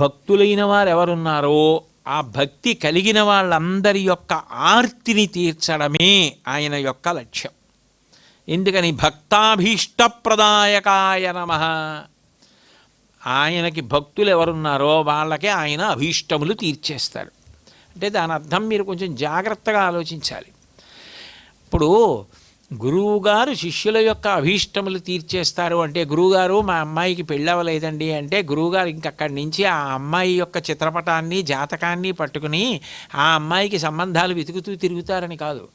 భక్తులైన వారెవరున్నారో ఆ భక్తి కలిగిన వాళ్ళందరి యొక్క ఆర్తిని తీర్చడమే ఆయన యొక్క లక్ష్యం. ఎందుకని? భక్తాభీష్టప్రదాయకాయ నమ. ఆయనకి భక్తులు ఎవరున్నారో వాళ్ళకే ఆయన అభీష్టములు తీర్చేస్తారు అంటే దాని అర్థం మీరు కొంచెం జాగ్రత్తగా ఆలోచించాలి. ఇప్పుడు గురువుగారు శిష్యుల యొక్క అభీష్టములు తీర్చేస్తారు అంటే గురువుగారు మా అమ్మాయికి పెళ్ళవలేదండి అంటే గురువుగారు ఇంకక్కడి నుంచి ఆ అమ్మాయి యొక్క చిత్రపటాన్ని జాతకాన్ని పట్టుకుని ఆ అమ్మాయికి సంబంధాలు వెతుకుతూ తిరుగుతారని కాదు.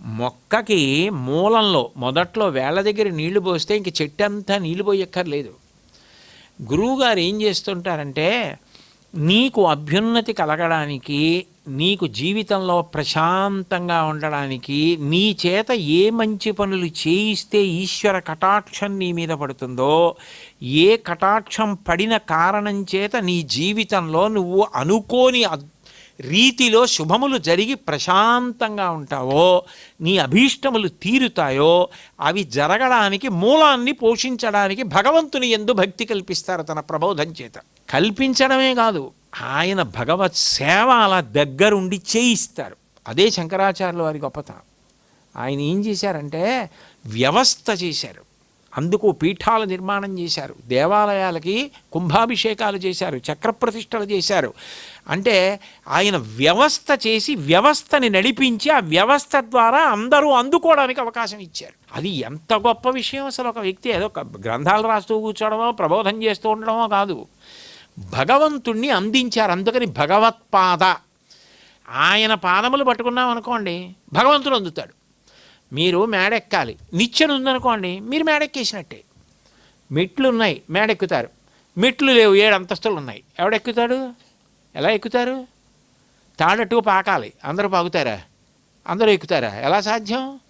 మొక్కకి మూలంలో మొదట్లో వేళ్ళ దగ్గర నీళ్ళు పోస్తే ఇంక చెట్టు అంతా నీళ్ళు పోయక్కర్లేదు. గురువుగారు ఏం చేస్తుంటారంటే నీకు అభ్యున్నతి కలగడానికి నీకు జీవితంలో ప్రశాంతంగా ఉండడానికి నీ చేత ఏ మంచి పనులు చేయిస్తే ఈశ్వర కటాక్షం నీ మీద పడుతుందో ఏ కటాక్షం పడిన కారణం చేత నీ జీవితంలో నువ్వు అనుకోని రీతిలో శుభములు జరిగి ప్రశాంతంగా ఉంటావో నీ అభీష్టములు తీరుతాయో అవి జరగడానికి మూలాన్ని పోషించడానికి భగవంతుని ఎందు భక్తి కల్పిస్తారు తన ప్రబోధం చేత. కల్పించడమే కాదు ఆయన భగవత్ సేవ అలా దగ్గరుండి చేయిస్తారు. అదే శంకరాచార్యుల వారి గొప్పతనం. ఆయన ఏం చేశారంటే వ్యవస్థ చేశారు. అందుకు పీఠాల నిర్మాణం చేశారు. దేవాలయాలకి కుంభాభిషేకాలు చేశారు. చక్రప్రతిష్టలు చేశారు. అంటే ఆయన వ్యవస్థ చేసి వ్యవస్థని నడిపించి ఆ వ్యవస్థ ద్వారా అందరూ అందుకోవడానికి అవకాశం ఇచ్చారు. అది ఎంత గొప్ప విషయం అసలు ఒక వ్యక్తి? ఏదో ఒక గ్రంథాలు రాస్తూ కూర్చోవడమో ప్రబోధం చేస్తూ ఉండడమో కాదు. భగవంతుణ్ణి అందించారు. అందుకని భగవత్పాద ఆయన పాదములు పట్టుకున్నాం అనుకోండి భగవంతుడు అందుతాడు. మీరు మేడెక్కాలి. నిచ్చెన ఉందనుకోండి మీరు మేడెక్కేసినట్టే. మెట్లు ఉన్నాయి మేడెక్కుతారు. మెట్లు లేవు ఏడు అంతస్తులు ఉన్నాయి ఎవడెక్కుతాడు? ఎలా ఎక్కుతారు? తాడట్టు పాకాలి. అందరూ పాకుతారా? అందరూ ఎక్కుతారా? ఎలా సాధ్యం?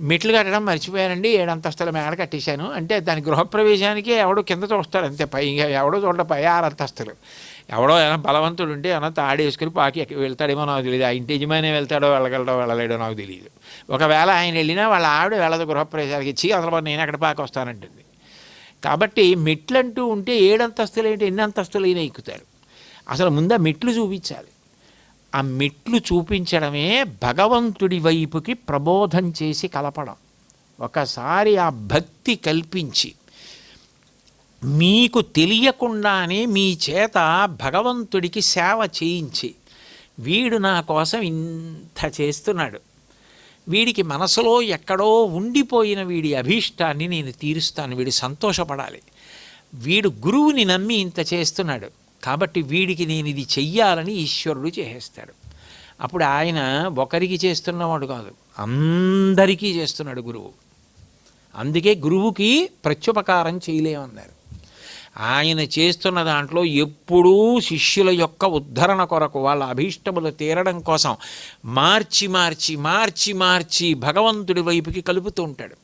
మెట్లు కట్టడం మర్చిపోయానండి. ఏడు మేడ కట్టేశాను. అంటే దాని గృహప్రవేశానికి ఎవడో కింద చూస్తాడు అంతే. పై ఇంకా ఎవడో చూడ పై ఆరు అంతస్తులు. ఎవడో ఏమైనా బలవంతుడు ఉంటే ఏమైనా తాడేసుకుని పాకి వెళ్తాడేమో నాకు తెలియదు. ఆ ఇంటి యజమాని వెళ్తాడో వెళ్ళగలడో వెళ్ళలేడో నాకు తెలియదు. ఒకవేళ ఆయన వెళ్ళినా వాళ్ళ ఆవిడ వెళ్ళదు గృహప్రవేశానికి. ఇచ్చి అసలు నేను ఎక్కడ పాకి వస్తానంటుంది. కాబట్టి మెట్లంటూ ఉంటే ఏడు అంతస్తులు ఏంటి? ఎన్ని అంతస్తులు అయినా ఎక్కుతారు. అసలు ముందు ఆ మెట్లు చూపించాలి. ఆ మెట్లు చూపించడమే భగవంతుడి వైపుకి ప్రబోధం చేసి కలపడం. ఒకసారి ఆ భక్తి కల్పించి మీకు తెలియకుండానే మీ చేత భగవంతుడికి సేవ చేయించి వీడు నా కోసం ఇంత చేస్తున్నాడు. వీడికి మనసులో ఎక్కడో ఉండిపోయిన వీడి అభీష్టాన్ని నేను తీరుస్తాను వీడు సంతోషపడాలి. వీడు గురువుని నమ్మి ఇంత చేస్తున్నాడు. కాబట్టి వీడికి నేను ఇది చెయ్యాలని ఈశ్వరుడు చేసేస్తాడు. అప్పుడు ఆయన ఒకరికి చేస్తున్నవాడు కాదు అందరికీ చేస్తున్నాడు గురువు. అందుకే గురువుకి ప్రత్యుపకారం చేయలేమన్నారు. ఆయన చేస్తున్న దాంట్లో ఎప్పుడూ శిష్యుల యొక్క ఉద్ధరణ కొరకు వాళ్ళ అభీష్టములు తీరడం కోసం మార్చి మార్చి మార్చి మార్చి భగవంతుడి వైపుకి కలుపుతూ ఉంటాడు.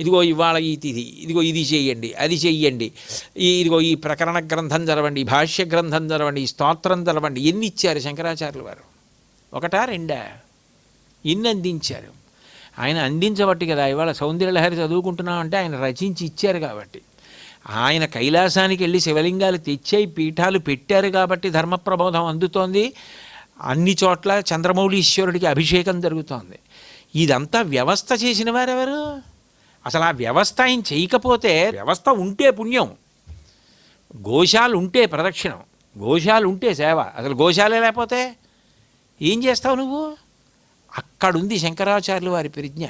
ఇదిగో ఇవాళ ఇది ఇదిగో ఇది చేయండి అది చెయ్యండి ఈ ఇదిగో ఈ ప్రకరణ గ్రంథం చదవండి భాష్య గ్రంథం చదవండి స్తోత్రం చదవండి ఎన్ని ఇచ్చారు శంకరాచార్యులు వారు? ఒకటా రెండా? ఎన్ని అందించారు? ఆయన అందించబట్టి కదా ఇవాళ సౌందర్యలహరి చదువుకుంటున్నామంటే ఆయన రచించి ఇచ్చారు కాబట్టి. ఆయన కైలాసానికి వెళ్ళి శివలింగాలు తెచ్చాయి పీఠాలు పెట్టారు కాబట్టి ధర్మప్రబోధం అందుతోంది. అన్ని చోట్ల చంద్రమౌళీశ్వరుడికి అభిషేకం జరుగుతోంది. ఇదంతా వ్యవస్థ చేసిన వారెవరు? అసలు ఆ వ్యవస్థ ఆయన చేయకపోతే వ్యవస్థ ఉంటే పుణ్యం గోశాలు ఉంటే ప్రదక్షిణం గోశాలు ఉంటే సేవ. అసలు గోశాలే లేకపోతే ఏం చేస్తావు నువ్వు? అక్కడుంది శంకరాచార్యులు వారి ప్రజ్ఞ.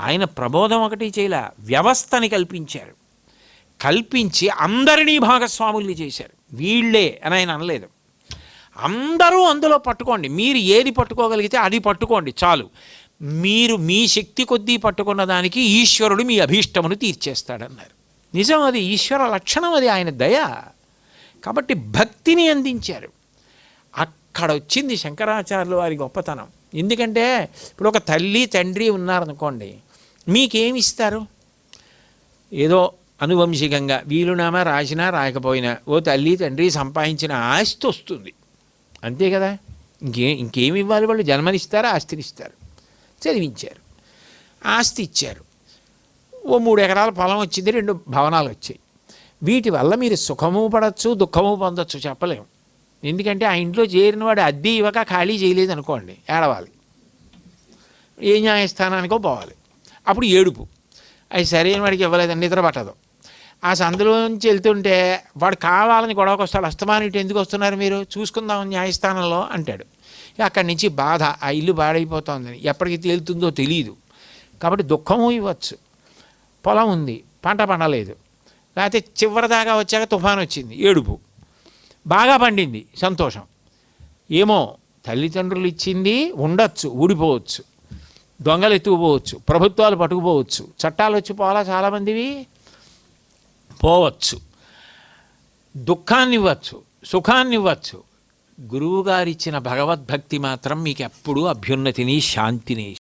ఆయన ప్రబోధం ఒకటి చేయలే వ్యవస్థని కల్పించారు. కల్పించి అందరినీ భాగస్వాముల్ని చేశారు. వీళ్ళే అని ఆయన అనలేదు. అందరూ అందులో పట్టుకోండి. మీరు ఏది పట్టుకోగలిగితే అది పట్టుకోండి. చాలు. మీరు మీ శక్తి కొద్దీ పట్టుకున్న దానికి ఈశ్వరుడు మీ అభీష్టమును తీర్చేస్తాడన్నారు. నిజం అది. ఈశ్వర లక్షణం అది. ఆయన దయ. కాబట్టి భక్తిని అందించారు. అక్కడ వచ్చింది శంకరాచార్యుల వారి గొప్పతనం. ఎందుకంటే ఇప్పుడు ఒక తల్లి తండ్రి ఉన్నారనుకోండి మీకేమి ఇస్తారు? ఏదో అనువంశికంగా వీలునామా రాసినా రాయకపోయినా ఓ తల్లి తండ్రి సంపాదించిన ఆస్తి వస్తుంది. అంతే కదా? ఇంకే ఇంకేమి ఇవ్వాలి వాళ్ళు? జన్మనిస్తారా? ఆస్తిని ఇస్తారు చదివించారు. ఆస్తి ఇచ్చారు. ఓ మూడు ఎకరాల పొలం వచ్చింది రెండు భవనాలు వచ్చాయి. వీటి వల్ల మీరు సుఖము పడవచ్చు దుఃఖము పొందొచ్చు చెప్పలేము. ఎందుకంటే ఆ ఇంట్లో చేరిన వాడు అద్దె ఇవ్వక ఖాళీ చేయలేదు అనుకోండి ఏడవాలి. ఏ న్యాయస్థానానికో పోవాలి. అప్పుడు ఏడుపు. అది సరైన వాడికి ఇవ్వలేదండి నిద్ర పట్టదు. ఆ సందులోంచి వెళ్తుంటే వాడు కావాలని గొడవకు వస్తాడు. అస్తమానం ఇటు ఎందుకు వస్తున్నారు మీరు? చూసుకుందాం న్యాయస్థానంలో అంటాడు. అక్కడి నుంచి బాధ ఆ ఇల్లు బాడైపోతుందని. ఎప్పటికి తేలుతుందో తెలియదు కాబట్టి దుఃఖము ఇవ్వచ్చు. పొలం ఉంది పంట పండలేదు. లేకపోతే చివరిదాకా వచ్చాక తుఫాన్ వచ్చింది ఏడుపు. బాగా పండింది సంతోషం. ఏమో తల్లిదండ్రులు ఇచ్చింది ఉండొచ్చు ఊడిపోవచ్చు. దొంగలు ఎత్తుకుపోవచ్చు ప్రభుత్వాలు పట్టుకుపోవచ్చు. చట్టాలు వచ్చి పోలా చాలామందివి? పోవచ్చు. దుఃఖాన్ని ఇవ్వచ్చు సుఖాన్ని ఇవ్వచ్చు గురువుగారిచ్చిన భగవద్భక్తి మాత్రం మీకు ఎప్పుడూ అభ్యున్నతిని శాంతిని